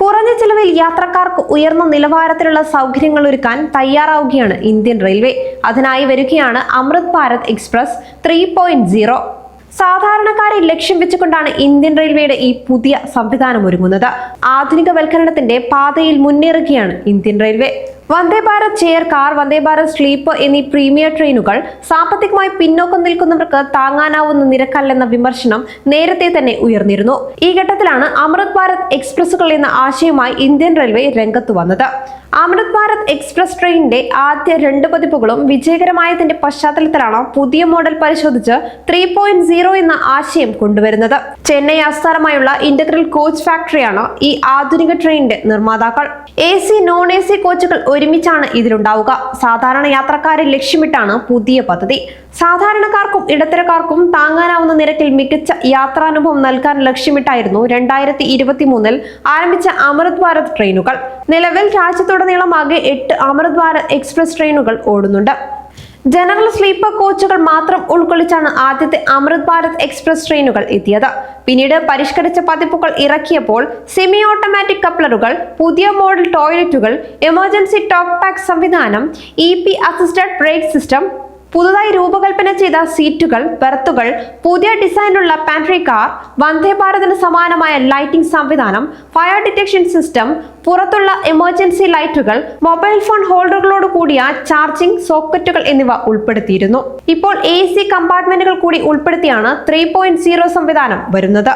കുറഞ്ഞ ചിലവിൽ യാത്രക്കാർക്ക് ഉയർന്ന നിലവാരത്തിലുള്ള സൗകര്യങ്ങൾ ഒരുക്കാൻ തയ്യാറാവുകയാണ് ഇന്ത്യൻ റെയിൽവേ. അതിനായി വരികയാണ് Amrit Bharat express three point zero. സാധാരണക്കാരെ ലക്ഷ്യം വെച്ചുകൊണ്ടാണ് ഇന്ത്യൻ റെയിൽവേയുടെ ഈ പുതിയ സംവിധാനം ഒരുങ്ങുന്നത്. ആധുനികവൽക്കരണത്തിന്റെ പാതയിൽ മുന്നേറുകയാണ് Indian railway. Vande Bharat chair car Vande Bharat sleep എന്നീ പ്രീമിയർ ട്രെയിനുകൾ സാമ്പത്തികമായി പിന്നോക്കം നിൽക്കുന്നവർക്ക് താങ്ങാനാവുന്ന നിരക്കല്ലെന്ന വിമർശനം നേരത്തെ തന്നെ ഉയർന്നിരുന്നു. ഈ ഘട്ടത്തിലാണ് അമൃത് ഭാരത് എക്സ്പ്രസുകൾ എന്ന ആശയവുമായി ഇന്ത്യൻ റെയിൽവേ രംഗത്ത് വന്നത്. അമൃത് ഭാരത് എക്സ്പ്രസ് ട്രെയിനിന്റെ ആദ്യ രണ്ട് പതിപ്പുകളും വിജയകരമായതിന്റെ പശ്ചാത്തലത്തിലാണ് പുതിയ മോഡൽ പരിശോധിച്ച് ത്രീ പോയിന്റ് സീറോ എന്ന ആശയം കൊണ്ടുവരുന്നത്. ചെന്നൈ ആസ്ഥാനമായുള്ള ഇന്റഗ്രൽ കോച്ച് ഫാക്ടറിയാണ് ഈ ആധുനിക ട്രെയിനിന്റെ നിർമ്മാതാക്കൾ. A C non A C കോച്ചുകൾ ഒരുമിച്ചാണ് ഇതിലുണ്ടാവുക. സാധാരണ യാത്രക്കാരെ ലക്ഷ്യമിട്ടാണ് പുതിയ പദ്ധതി. സാധാരണക്കാർക്കും ഇടത്തരക്കാർക്കും താങ്ങാനാവുന്ന നിരക്കിൽ മികച്ച യാത്രാനുഭവം നൽകാൻ ലക്ഷ്യമിട്ടായിരുന്നു രണ്ടായിരത്തി ഇരുപത്തി മൂന്നിൽ ആരംഭിച്ച അമൃത് ഭാരത് ട്രെയിനുകൾ. നിലവിൽ രാജ്യത്തുടനീളമാകെ എട്ട് അമൃത് ഭാരത് എക്സ്പ്രസ് ട്രെയിനുകൾ ഓടുന്നുണ്ട്. ജനറൽ സ്ലീപ്പർ കോച്ചുകൾ മാത്രം ഉൾക്കൊള്ളിച്ചാണ് ആദ്യത്തെ അമൃത് ഭാരത് എക്സ്പ്രസ് ട്രെയിനുകൾ എത്തിയത്. പിന്നീട് പരിഷ്കരിച്ച പതിപ്പുകൾ ഇറക്കിയപ്പോൾ സെമി ഓട്ടോമാറ്റിക് കപ്ലറുകൾ പുതിയ മോഡൽ ടോയ്ലറ്റുകൾ എമർജൻസി ടോക്ക് പാക്ക് സംവിധാനം E P assisted brake system പുതുതായി രൂപകൽപ്പന ചെയ്ത സീറ്റുകൾ ബെർത്തുകൾ പുതിയ ഡിസൈനുള്ള പാൻട്രി കാർ വന്ദേ ഭാരതിന് സമാനമായ ലൈറ്റിംഗ് സംവിധാനം ഫയർ ഡിറ്റക്ഷൻ സിസ്റ്റം പുറത്തുള്ള എമർജൻസി ലൈറ്റുകൾ മൊബൈൽ ഫോൺ ഹോൾഡറുകളോട് കൂടിയ ചാർജിംഗ് സോക്കറ്റുകൾ എന്നിവ ഉൾപ്പെടുത്തിയിരുന്നു. ഇപ്പോൾ എ സി കമ്പാർട്ട്മെന്റുകൾ കൂടി ഉൾപ്പെടുത്തിയാണ് ത്രീ സംവിധാനം വരുന്നത്.